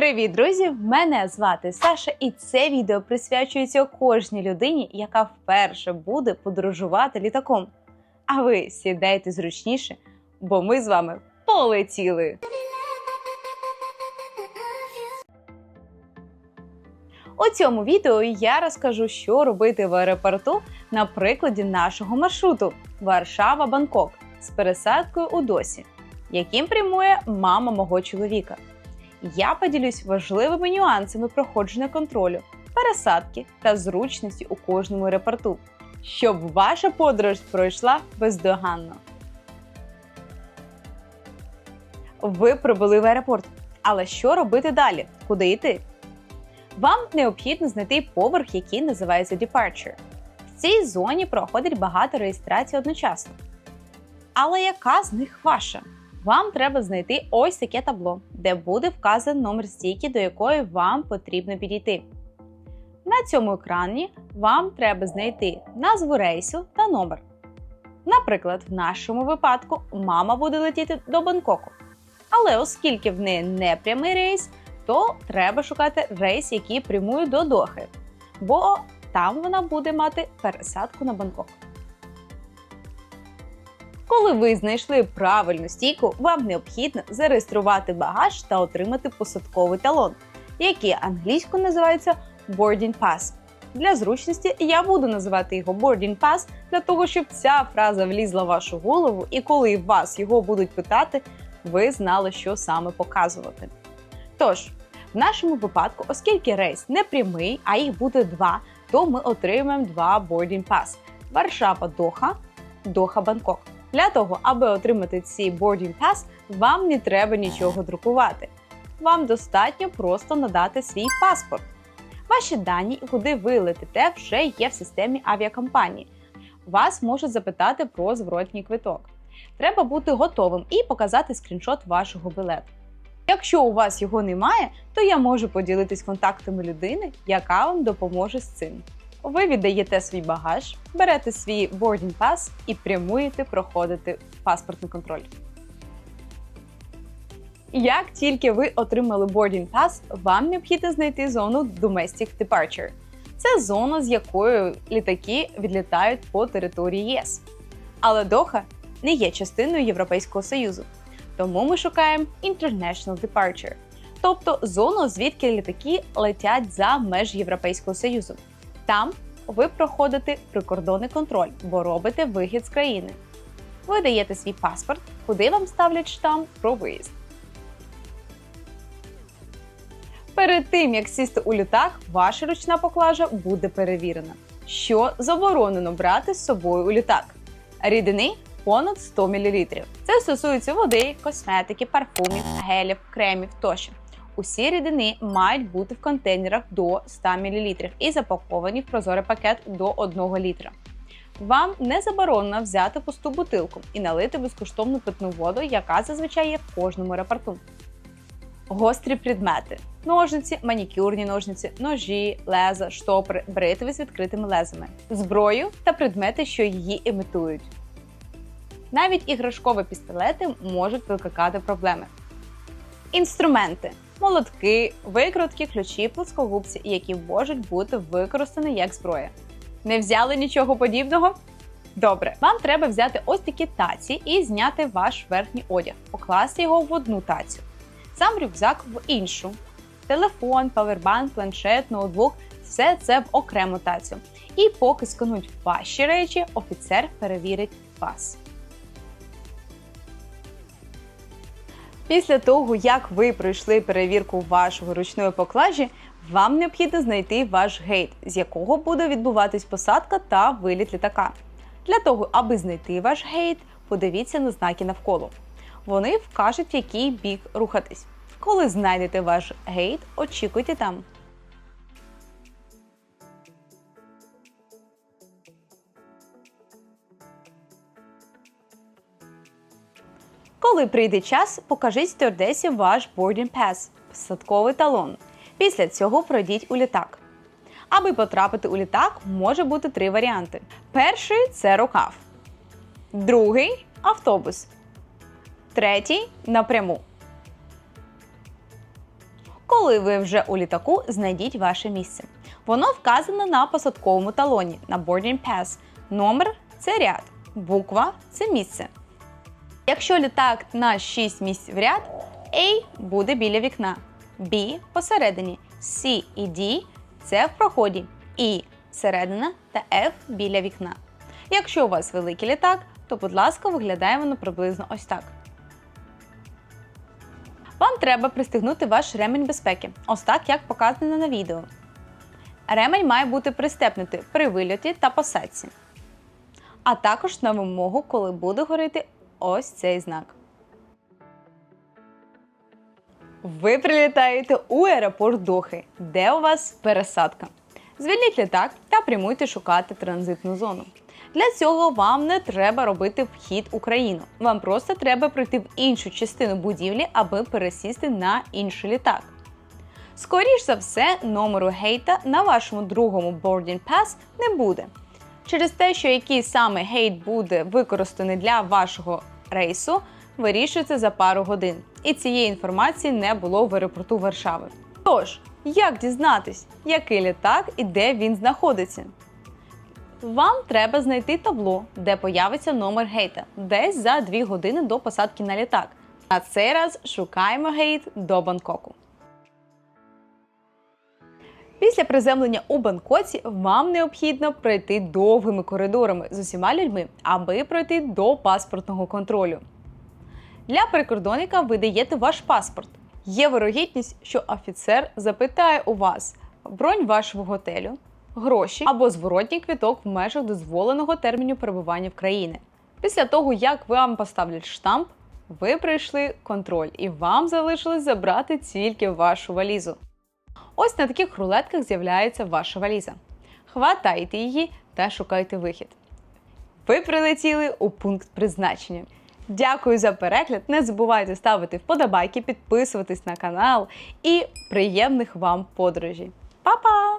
Привіт, друзі! Мене звати Саша, і це відео присвячується кожній людині, яка вперше буде подорожувати літаком. А ви сідайте зручніше, бо ми з вами полетіли. У цьому відео я розкажу, що робити в аеропорту на прикладі нашого маршруту Варшава-Бангкок з пересадкою у досі, яким прямує мама мого чоловіка. Я поділюсь важливими нюансами проходження контролю, пересадки та зручності у кожному аеропорту, щоб ваша подорож пройшла бездоганно. Ви прибули в аеропорт. Але що робити далі? Куди йти? Вам необхідно знайти поверх, який називається Departure. В цій зоні проходить багато реєстрацій одночасно. Але яка з них ваша? Вам треба знайти ось таке табло, де буде вказаний номер стійки, до якої вам потрібно підійти. На цьому екрані вам треба знайти назву рейсу та номер. Наприклад, в нашому випадку мама буде летіти до Бангкоку. Але оскільки в неї не прямий рейс, то треба шукати рейс, який прямує до Дохи, бо там вона буде мати пересадку на Бангкок. Коли ви знайшли правильну стійку, вам необхідно зареєструвати багаж та отримати посадковий талон, який англійською називається Boarding Pass. Для зручності я буду називати його Boarding Pass для того, щоб ця фраза влізла в вашу голову, і коли вас його будуть питати, ви знали, що саме показувати. Тож, в нашому випадку, оскільки рейс не прямий, а їх буде два, то ми отримаємо два Boarding Pass – Варшава-Доха, Доха-Бангкок. Для того, аби отримати ці boarding pass, вам не треба нічого друкувати. Вам достатньо просто надати свій паспорт. Ваші дані і куди ви летите вже є в системі авіакомпанії. Вас можуть запитати про зворотній квиток. Треба бути готовим і показати скріншот вашого білету. Якщо у вас його немає, то я можу поділитись контактами людини, яка вам допоможе з цим. Ви віддаєте свій багаж, берете свій boarding pass і прямуєте проходити паспортний контроль. Як тільки ви отримали boarding pass, вам необхідно знайти зону Domestic Departure. Це зона, з якою літаки відлітають по території ЄС. Але Доха не є частиною Європейського Союзу. Тому ми шукаємо International Departure, тобто зону, звідки літаки летять за межі Європейського Союзу. Там ви проходите прикордонний контроль, бо робите вихід з країни. Ви даєте свій паспорт, куди вам ставлять штамп про виїзд. Перед тим, як сісти у літак, ваша ручна поклажа буде перевірена. Що заборонено брати з собою у літак? Рідини понад 100 мл. Це стосується води, косметики, парфумів, гелів, кремів тощо. Усі рідини мають бути в контейнерах до 100 мл і запаковані в прозорий пакет до 1 літра. Вам не заборонено взяти пусту бутилку і налити безкоштовну питну воду, яка зазвичай є в кожному аеропорту. Гострі предмети: ножниці, манікюрні ножниці, ножі, леза, штопори, бритви з відкритими лезами, зброю та предмети, що її імітують. Навіть іграшкові пістолети можуть викликати проблеми. Інструменти молотки, викрутки, ключі, плоскогубці, які можуть бути використані як зброя. Не взяли нічого подібного? Добре, вам треба взяти ось такі таці і зняти ваш верхній одяг, покласти його в одну тацю, сам рюкзак в іншу. Телефон, павербанк, планшет, ноутбук все це в окрему тацю. І поки скануть ваші речі, офіцер перевірить вас. Після того, як ви пройшли перевірку вашої ручної поклажі, вам необхідно знайти ваш гейт, з якого буде відбуватись посадка та виліт літака. Для того, аби знайти ваш гейт, подивіться на знаки навколо. Вони вкажуть, в який бік рухатись. Коли знайдете ваш гейт, очікуйте там. Коли прийде час, покажіть стюардесі ваш boarding pass – посадковий талон. Після цього пройдіть у літак. Аби потрапити у літак, може бути три варіанти. Перший це рукав. Другий автобус. Третій напряму. Коли ви вже у літаку, знайдіть ваше місце. Воно вказано на посадковому талоні на boarding pass. Номер це ряд, буква це місце. Якщо літак на 6 місць в ряд, A буде біля вікна, B посередині, C і D це в проході, E середина та F біля вікна. Якщо у вас великий літак, то, будь ласка, виглядає воно приблизно ось так. Вам треба пристегнути ваш ремень безпеки, ось так, як показано на відео. Ремень має бути пристепнутий при вильоті та посадці, а також на вимогу, коли буде горіти ось цей знак. Ви прилітаєте у аеропорт Дохи, де у вас пересадка. Звільніть літак та прямуйте шукати транзитну зону. Для цього вам не треба робити вхід у країну. Вам просто треба пройти в іншу частину будівлі, аби пересісти на інший літак. Скоріш за все, номеру гейта на вашому другому boarding pass не буде. Через те, що який саме гейт буде використаний для вашого рейсу, вирішується за пару годин. І цієї інформації не було в аеропорту Варшави. Тож, як дізнатись, який літак і де він знаходиться? Вам треба знайти табло, де появиться номер гейта, десь за 2 години до посадки на літак. А цей раз шукаємо гейт до Бангкоку. Після приземлення у Бангкоці вам необхідно пройти довгими коридорами з усіма людьми, аби пройти до паспортного контролю. Для прикордонника ви даєте ваш паспорт. Є вирогідність, що офіцер запитає у вас бронь вашого готелю, гроші або зворотній квіток в межах дозволеного терміну перебування в країні. Після того, як вам поставлять штамп, ви пройшли контроль і вам залишилось забрати тільки вашу валізу. Ось на таких рулетках з'являється ваша валіза. Хватайте її та шукайте вихід. Ви прилетіли у пункт призначення. Дякую за перегляд. Не забувайте ставити вподобайки, підписуватись на канал і приємних вам подорожей. Па-па!